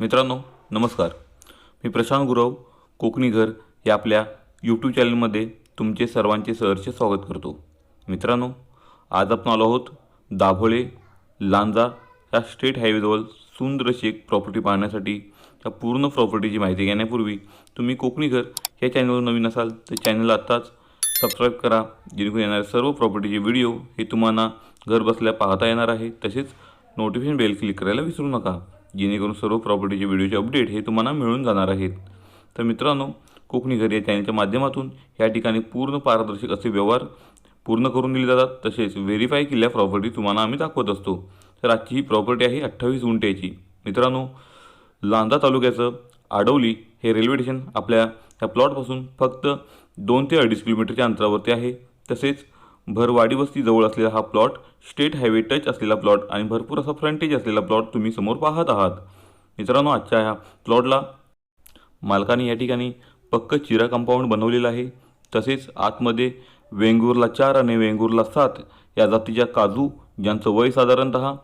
मित्रांनो नमस्कार. मी प्रशांत गुरव कोकणी घर या आपल्या यूट्यूब चॅनलमध्ये तुमचे सर्वांचे सहर्ष स्वागत करतो. मित्रांनो आज आपण आलो आहोत दाभोळे लांजा या स्टेट हायवेजवळ सुंदर अशी एक प्रॉपर्टी पाहण्यासाठी. या पूर्ण प्रॉपर्टीची माहिती घेण्यापूर्वी तुम्ही कोकणी घर या चॅनलवर नवीन असाल तर चॅनलला आत्ताच सबस्क्राईब करा. जेणेकरून येणारे सर्व प्रॉपर्टीचे व्हिडिओ हे तुम्हाला घर बसल्या पाहता येणार आहे. तसेच नोटिफिकेशन बेल क्लिक करायला विसरू नका. जेणेकरून सर्व प्रॉपर्टीचे व्हिडिओचे अपडेट हे तुम्हाला मिळून जाणार आहेत. तर मित्रांनो कोकणी घर या चॅनलच्या माध्यमातून या ठिकाणी पूर्ण पारदर्शक असे व्यवहार पूर्ण करून दिले जातात. तसेच व्हेरीफाय केलेल्या प्रॉपर्टी तुम्हाला आम्ही दाखवत असतो. तर आजची ही प्रॉपर्टी आहे अठ्ठावीस गुंठ्याची. मित्रांनो लांजा तालुक्याचं आडवली हे रेल्वे स्टेशन आपल्या या प्लॉटपासून फक्त दोन ते अडीच किलोमीटरच्या अंतरावरती आहे. तसेच भरवाडी वस्ती जवळ असलेला हा प्लॉट स्टेट हायवे टच असलेला प्लॉट आणि भरपूर असा फ्रंटेज असलेला प्लॉट तुम्ही समोर पाहत आहात. मित्रांनो आजच्या ह्या प्लॉटला मालकाने या ठिकाणी पक्क चिरा कंपाऊंड बनवलेलं आहे. तसेच आतमध्ये वेंगूरला चार आणि वेंगूरला सात या जातीच्या काजू ज्यांचं वय साधारणतः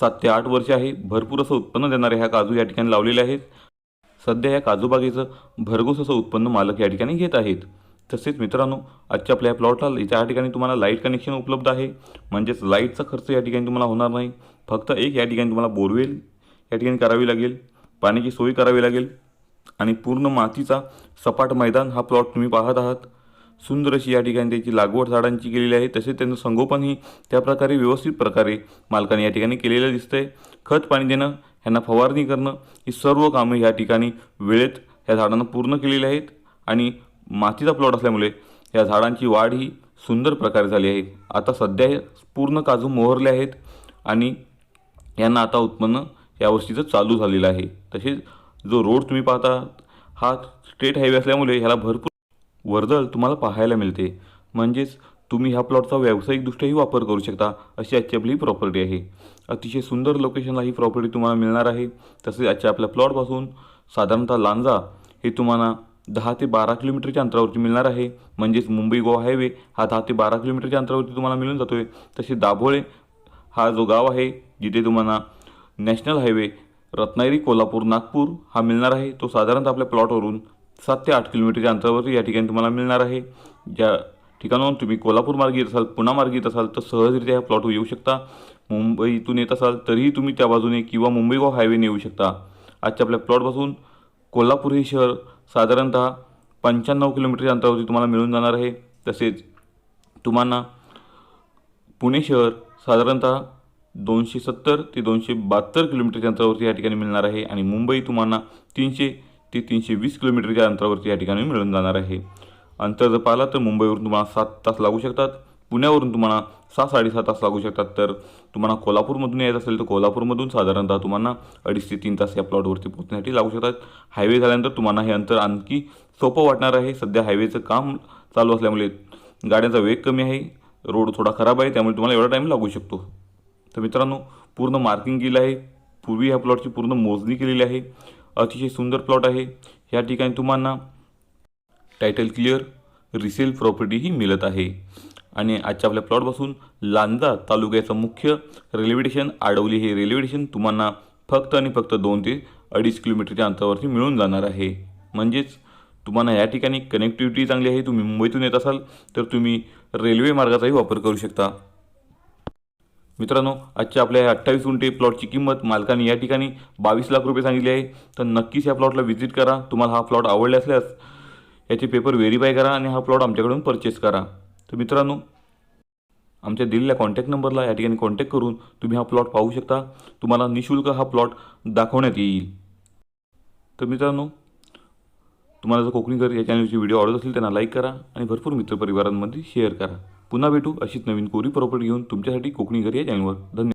सात ते आठ वर्ष आहे भरपूर असं उत्पन्न देणारे ह्या काजू या ठिकाणी लावलेले आहेत. सध्या या काजूबागेचं भरघोस असं उत्पन्न मालक या ठिकाणी घेत आहेत. तसेच मित्रांनो आजच्या आपल्या प्लॉटला या ठिकाणी तुम्हाला लाइट कनेक्शन उपलब्ध आहे. म्हणजेच लाईटचा खर्च या ठिकाणी तुम्हाला होणार नाही. फक्त एक या ठिकाणी तुम्हाला बोरवेल या ठिकाणी करावी लागेल पाण्याची सोय करावी लागेल आणि पूर्ण मातीचा सपाट मैदान हा प्लॉट तुम्ही पाहत आहात. सुंदर अशी या ठिकाणी त्याची लागवड झाडांची केलेली आहे. तसेच त्यांचं संगोपनही त्या प्रकारे व्यवस्थित प्रकारे मालकाने या ठिकाणी केलेलं दिसतंय. खत पाणी देणं ह्यांना फवारणी करणं ही सर्व कामं या ठिकाणी वेळेत ह्या झाडांना पूर्ण केलेली आहेत. आणि मातीचा प्लॉट असल्यामुळे या झाडांची वाढ ही सुंदर प्रकारे झाली आहे. आता सध्या हे पूर्ण काजू मोहरले आहेत आणि यांना आता उत्पन्न यावर्षीचं चालू झालेलं आहे. तसेच जो रोड तुम्ही पाहता हा स्टेट हायवे असल्यामुळे ह्याला भरपूर वर्दळ तुम्हाला पाहायला मिळते. म्हणजेच तुम्ही ह्या प्लॉटचा व्यावसायिकदृष्ट्याही वापर करू शकता अशी आजची आपली प्रॉपर्टी आहे. अतिशय सुंदर लोकेशनला ही प्रॉपर्टी तुम्हाला मिळणार आहे. तसेच आजच्या आपल्या प्लॉटपासून साधारणतः लांजा हे तुम्हाला दहा ते बारा किलोमीटरच्या अंतरावरती मिळणार आहे. म्हणजेच मुंबई गोवा हायवे हा दहा ते बारा किलोमीटरच्या अंतरावरती तुम्हाला मिळून जातो आहे तसे दाभोळे हा जो गाव आहे जिथे तुम्हाला नॅशनल हायवे रत्नागिरी कोल्हापूर नागपूर हा मिळणार आहे. तो साधारणतः आपल्या प्लॉटवरून सात ते आठ किलोमीटरच्या अंतरावरती या ठिकाणी तुम्हाला मिळणार आहे. ज्या ठिकाणाहून तुम्ही कोल्हापूर मार्गे येत असाल पुणा मार्गे येत असाल तर सहजरित्या ह्या प्लॉटवर येऊ शकता. मुंबईतून येत असाल तरीही तुम्ही त्या बाजूने किंवा मुंबई गोवा हायवेने येऊ शकता. आजच्या आपल्या प्लॉटपासून कोल्हापूर हे शहर साधारणतः पंच्याण्णव किलोमीटरच्या अंतरावरती तुम्हाला मिळून जाणार आहे. तसेच तुम्हाला पुणे शहर साधारणतः दोनशे सत्तर ते दोनशे बहात्तर किलोमीटरच्या अंतरावरती या ठिकाणी मिळणार आहे आणि मुंबई तुम्हाला तीनशे ते तीनशे वीस किलोमीटरच्या अंतरावरती या ठिकाणी मिळून जाणार आहे. अंतर जर पाहिलं तर मुंबईवरून तुम्हाला सात तास लागू शकतात. पुण्यावरून तुम्हाला सहा साडेसात तास लागू शकतात. तर तुम्हाला कोल्हापूरमधून यायचं असेल तर कोल्हापूरमधून साधारणतः तुम्हाला अडीच ते तीन तास या प्लॉटवरती पोहोचण्यासाठी लागू शकतात. हायवे झाल्यानंतर तुम्हाला हे अंतर आणखी सोपं वाटणार आहे. सध्या हायवेचं काम चालू असल्यामुळे गाड्यांचा वेग कमी आहे. रोड थोडा खराब आहे. त्यामुळे तुम्हाला एवढा टाईम लागू शकतो. तर मित्रांनो पूर्ण मार्किंग केलं आहे. पूर्वी ह्या प्लॉटची पूर्ण मोजणी केलेली आहे. अतिशय सुंदर प्लॉट आहे. या ठिकाणी तुम्हाला टायटल क्लिअर रिसेल प्रॉपर्टी ही मिळत आहे. आणि आजच्या आपल्या प्लॉटपासून लांजा तालुक्याचं मुख्य रेल्वे स्टेशन आडवली हे रेल्वे स्टेशन तुम्हाला फक्त आणि फक्त दोन ते अडीच किलोमीटरच्या अंतरावरती मिळून जाणार आहे. म्हणजेच तुम्हाला या ठिकाणी कनेक्टिव्हिटी चांगली आहे तुम्ही मुंबईतून येत असाल तर तुम्ही रेल्वे मार्गाचाही वापर करू शकता. मित्रांनो आजच्या आपल्या अठ्ठावीस उंटे प्लॉटची किंमत मालकाने या ठिकाणी बावीस लाख रुपये सांगितली आहे. तर नक्कीच या प्लॉटला व्हिजिट करा. तुम्हाला हा प्लॉट आवडले असल्यास याचे पेपर व्हेरीफाय करा आणि हा प्लॉट आमच्याकडून परचेस करा. तर मित्रांनो आमच्या दिलेल्या कॉन्टॅक्ट नंबरला या ठिकाणी कॉन्टॅक्ट करून तुम्ही हा प्लॉट पाहू शकता. तुम्हाला निशुल्क हा प्लॉट दाखवण्यात येईल. तर मित्रांनो तुम्हाला जर कोकणीकर या चॅनलची व्हिडिओ आवडत असेल त्यांना लाईक करा आणि भरपूर मित्रपरिवारांमध्ये शेअर करा. पुन्हा भेटू अशीच नवीन कोरी प्रॉपर्टी घेऊन तुमच्यासाठी कोकणीकर या चॅनलवर धन्यवाद.